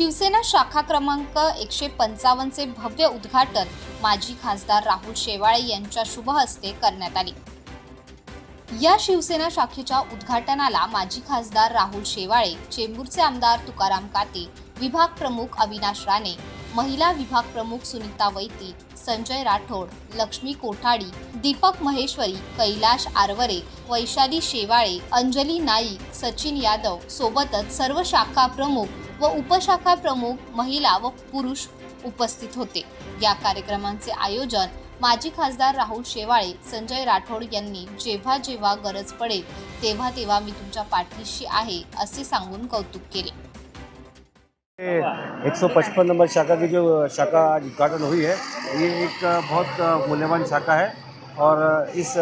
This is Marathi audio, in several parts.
शिवसेना शाखा क्रमांक एकशे पंचावन्नचे भव्य उद्घाटन माजी खासदार राहुल शेवाळे यांच्या शुभ हस्ते करण्यात आले. या शिवसेना शाखेच्या उद्घाटनाला माजी खासदार राहुल शेवाळे चेंबूरचे आमदार तुकाराम काते विभाग प्रमुख अविनाश राणे महिला विभाग प्रमुख सुनीता वैती संजय राठोड लक्ष्मी कोठाडी दीपक महेश्वरी कैलाश आरवरे वैशाली शेवाळे अंजली नाईक सचिन यादव सोबतच सर्व शाखा प्रमुख व उपशाखा प्रमुख महिला व पुरुष उपस्थित होते. या कार्यक्रमांचे आयोजन माजी खासदार राहुल शेवाळे संजय राठोड यांनी जेव्हा जेव्हा गरज पडेल तेव्हा तेव्हा मी तुमच्या पाठीशी आहे असे सांगून कौतुक केले. एक सौ पचपन नंबर शाखा की जो शाखा आज उद्घाटन हुई है ये एक बहुत मूल्यवान शाखा है और इस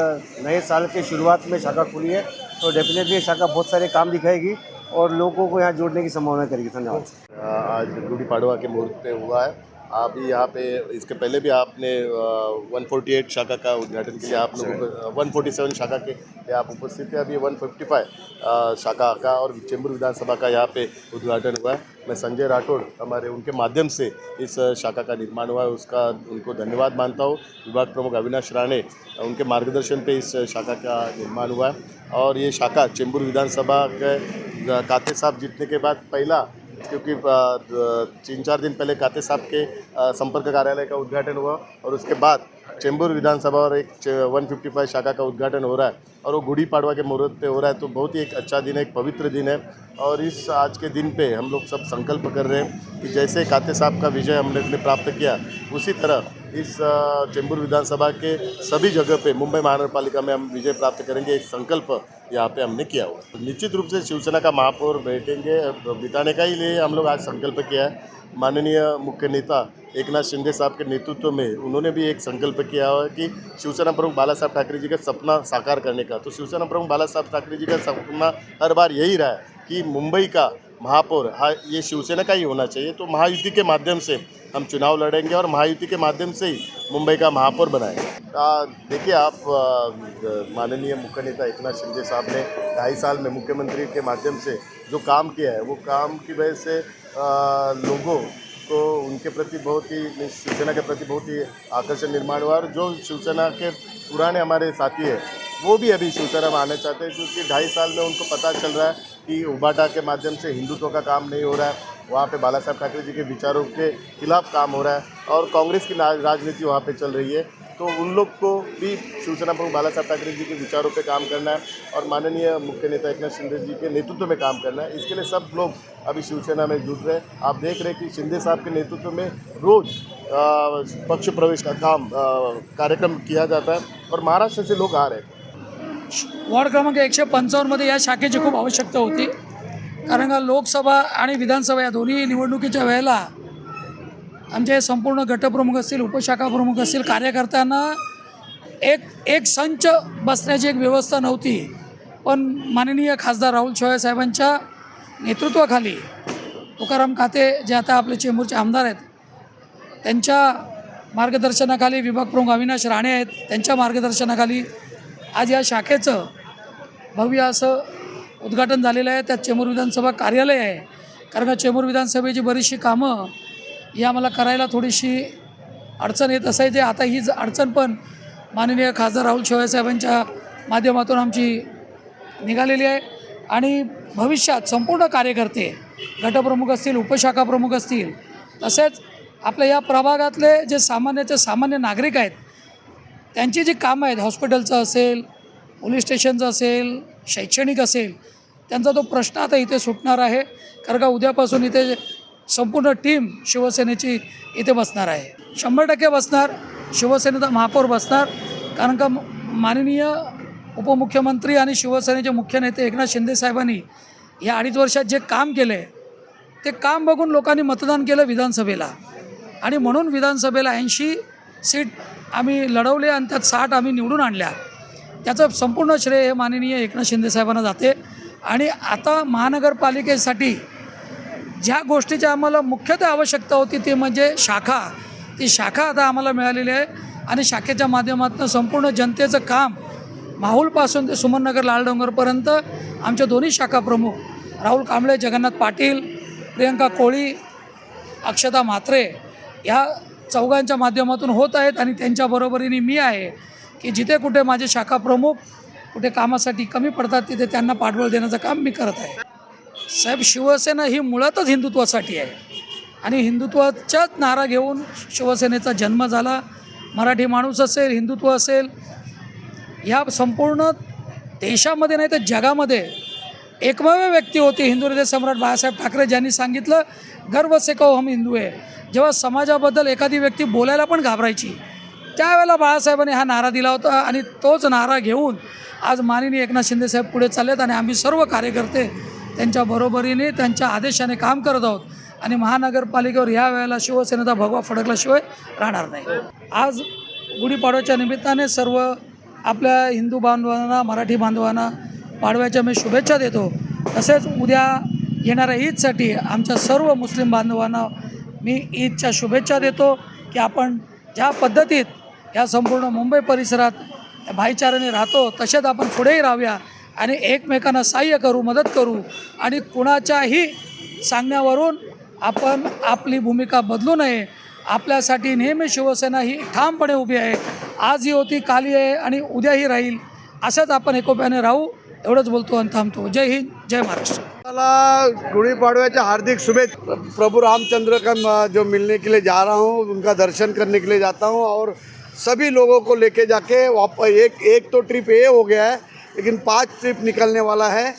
नए साल के शुरुआत में शाखा खुली है तो डेफिनेटली ये शाखा बहुत सारे काम दिखाएगी। और लोगों को यहाँ जोड़ने की संभावना करेगी। धन्यवाद। आज गुड़ी पाड़वा के मुहूर्त पे हुआ है। आप भी यहाँ पे, इसके पहले भी आपने वन फोर्टी एट शाखा का उद्घाटन किया। आप लोगों फोर्टी सेवन शाखा के आप उपस्थित थे अभी वन फिफ्टी फाइव शाखा का और चेंबूर विधानसभा का यहाँ पे उद्घाटन हुआ है। मैं संजय राठौड़ हमारे उनके माध्यम से इस शाखा का निर्माण हुआ है, उसका उनको धन्यवाद मानता हूँ। विभाग प्रमुख अविनाश राणे, उनके मार्गदर्शन पे इस शाखा का निर्माण हुआ है। और ये शाखा चेंबूर विधानसभा के काते साहब जीतने के बाद पहला क्योंकि तीन चार दिन पहले काते साहब के संपर्क कार्यालय का उद्घाटन हुआ और उसके बाद चेंबूर विधानसभा और एक वन फिफ्टी फाइव शाखा का उद्घाटन हो रहा है और वो गुड़ी पाड़वा के मुहूर्त पे हो रहा है तो बहुत ही एक अच्छा दिन है, एक पवित्र दिन है और इस आज के दिन पे हम लोग सब संकल्प कर रहे हैं कि जैसे काते साहब का विजय हमने प्राप्त किया, उसी तरह इस चेंबूर विधानसभा के सभी जगह पे मुंबई महानगर पालिका में हम विजय प्राप्त करेंगे, एक संकल्प यहाँ पे हमने किया हुआ। निश्चित रूप से शिवसेना का महापौर बैठेंगे, बिताने का ही लिए हम लोग आज संकल्प किया है माननीय मुख्य नेता एक नाथ शिंदे साहब के नेतृत्व में उन्होंने भी एक संकल्प किया हुआ कि शिवसेना प्रमुख बाला साहब ठाकरे जी का सपना साकार करने का तो शिवसेना प्रमुख बाला साहब ठाकरे जी का सपना हर बार यही रहा है कि मुंबई का महापौर हा ये शिवसेना का ही होना चाहिए तो महायुति के माध्यम से हम चुनाव लड़ेंगे और महायुति के माध्यम से ही मुंबई का महापौर बनाएंगे. देखिए आप माननीय मुख्य नेता एकनाथ शिंदे साहब ने ढाई साल में मुख्यमंत्री के माध्यम से जो काम किया है वो काम की वजह से आ, लोगों को उनके प्रति बहुत ही शिवसेना के प्रति बहुत ही आकर्षण निर्माण हुआ और जो शिवसेना के पुराने हमारे साथी है, वो भी अभी शिवसेना में आने चाहते हैं क्योंकि ढाई साल में उनको पता चल रहा है कि उबाटा के माध्यम से हिंदुत्व का काम नहीं हो रहा है। वहाँ पे बाला साहब ठाकरे जी के विचारों के खिलाफ काम हो रहा है और कांग्रेस की राजनीति वहाँ पे चल रही है। तो उन लोग को भी शिवसेना प्रमुख बाला साहब ठाकरे जी के विचारों पे काम करना है और माननीय मुख्य नेता एकनाथ शिंदे जी के नेतृत्व में काम करना है। इसके लिए सब लोग अभी शिवसेना में जुट रहे हैं। आप देख रहे हैं कि शिंदे साहब के नेतृत्व में रोज़ पक्ष प्रवेश का काम कार्यक्रम किया जाता है और महाराष्ट्र से लोग आ रहे हैं। वॉर्ड क्रमांक एकशे पंचावन्नमध्ये या शाखेची खूप आवश्यकता होती. कारण का लोकसभा आणि विधानसभा या दोन्ही निवडणुकीच्या वेळेला आमचे हे संपूर्ण गटप्रमुख असतील उपशाखा प्रमुख असतील कार्यकर्त्यांना एक एक संच बसण्याची एक व्यवस्था नव्हती. पण माननीय खासदार राहुल शेवाळे साहेबांच्या नेतृत्वाखाली तुकाराम खाते जे आता आपले चेंबूरचे आमदार आहेत त्यांच्या मार्गदर्शनाखाली विभाग प्रमुख अविनाश राणे आहेत त्यांच्या मार्गदर्शनाखाली आज या शाखेचं भव्य असं उद्घाटन झालेलं आहे. त्यात चेंबूर विधानसभा कार्यालय आहे. कारण का चेंबूर विधानसभेची बरीचशी कामं ही आम्हाला करायला थोडीशी अडचण येत असायची. आता ही ज- अडचण पण माननीय खासदार राहुल शेवाळे साहेबांच्या माध्यमातून आमची निघालेली आहे. आणि भविष्यात संपूर्ण कार्यकर्ते गटप्रमुख असतील उपशाखा प्रमुख असतील तसेच आपल्या या प्रभागातले जे सामान्याचे सामान्य नागरिक आहेत त्यांची जी कामं आहेत हॉस्पिटलचं असेल पोलीस स्टेशनचं असेल शैक्षणिक असेल त्यांचा तो प्रश्न आता इथे सुटणार आहे. कारण का उद्यापासून इथे संपूर्ण टीम शिवसेनेची इथे बसणार आहे. शंभर टक्के बसणार शिवसेनेचा महापौर बसणार. कारण का माननीय उपमुख्यमंत्री आणि शिवसेनेचे मुख्य नेते एकनाथ शिंदे साहेबांनी या अडीच वर्षात जे काम केले ते काम बघून लोकांनी मतदान केलं विधानसभेला. आणि म्हणून विधानसभेला ऐंशी सीट आम्ही लढवले आणि त्यात साठ आम्ही निवडून आणल्या. त्याचं संपूर्ण श्रेय हे माननीय एकनाथ शिंदे साहेबांना जाते. आणि आता महानगरपालिकेसाठी ज्या गोष्टीची आम्हाला मुख्यतः आवश्यकता होती ती म्हणजे शाखा. ती शाखा आता आम्हाला मिळालेली आहे आणि शाखेच्या माध्यमातून संपूर्ण जनतेचं काम माहूलपासून ते सुमननगर लालडोंगरपर्यंत आमच्या दोन्ही शाखा प्रमुख राहुल कांबळे जगन्नाथ पाटील प्रियंका कोळी अक्षता म्हात्रे ह्या चौघांच्या माध्यमातून होत आहेत आणि त्यांच्या बरोबरीने मी आहे की जिथे कुठे माझे शाखा प्रमुख कुठे कामासाठी कमी पडतात तिथे त्यांना पाठबळ देण्याचं काम मी करत आहे. साहेब शिवसेना ही मुळातच हिंदुत्वासाठी आहे. आणि हिंदुत्वाचाच नारा घेऊन शिवसेनेचा जन्म झाला. मराठी माणूस असेल हिंदुत्व असेल ह्या संपूर्ण देशामध्ये नाही तर जगामध्ये एकमेव व्यक्ती होती हिंदू हृदय सम्राट बाळासाहेब ठाकरे ज्यांनी सांगितलं गर्व से कहो हम हिंदू आहे जेव्हा समाजाबद्दल एखादी व्यक्ती बोलायला पण घाबरायची त्यावेळेला बाळासाहेबांनी हा नारा दिला होता आणि तोच नारा घेऊन आज माननीय एकनाथ शिंदेसाहेब पुढे चाललेत आणि आम्ही सर्व कार्यकर्ते त्यांच्या बरोबरीने त्यांच्या आदेशाने काम करत आहोत. आणि महानगरपालिकेवर ह्या वेळेला शिवसेनेचा भगवा फडकल्याशिवाय राहणार नाही. आज गुढीपाडव्याच्या निमित्ताने सर्व आपल्या हिंदू बांधवांना मराठी बांधवांना पाडव्याच्या मी शुभेच्छा देतो. तसेच उद्या येणाऱ्या ईदसाठी आमच्या सर्व मुस्लिम बांधवांना मी ईदच्या शुभेच्छा देतो की आपण ज्या पद्धतीत या संपूर्ण मुंबई परिसरात भाईचाराने राहतो तसेच आपण पुढेही राहूया. आणि एकमेकांना सहाय्य करू मदत करू आणि कुणाच्याही सांगण्यावरून आपण आपली भूमिका बदलू नये. आपल्यासाठी नेहमी शिवसेना ही ठामपणे उभी आहे. आजही होती काली आहे आणि उद्याही राहील. असंच आपण एकोप्याने राहू एवढंच बोलतो आणि थांबतो. जय हिंद जय महाराष्ट्र. मला गुड़ी हार्दिक शुभेच्छा. प्रभु रामचंद्र का जो मिलने के लिए जा रहा हूँ उनका दर्शन करने के लिए जाता हूँ और सभी लोगों को लेके जाके वापस एक एक तो ट्रिप ये हो गया है लेकिन पांच ट्रिप निकलने वाला है।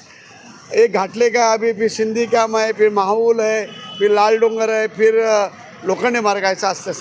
एक घाटले का अभी फिर सिंधी काम है फिर माहौल है फिर लाल डोंगर है फिर लोखंडे मार्ग ऐसा असतं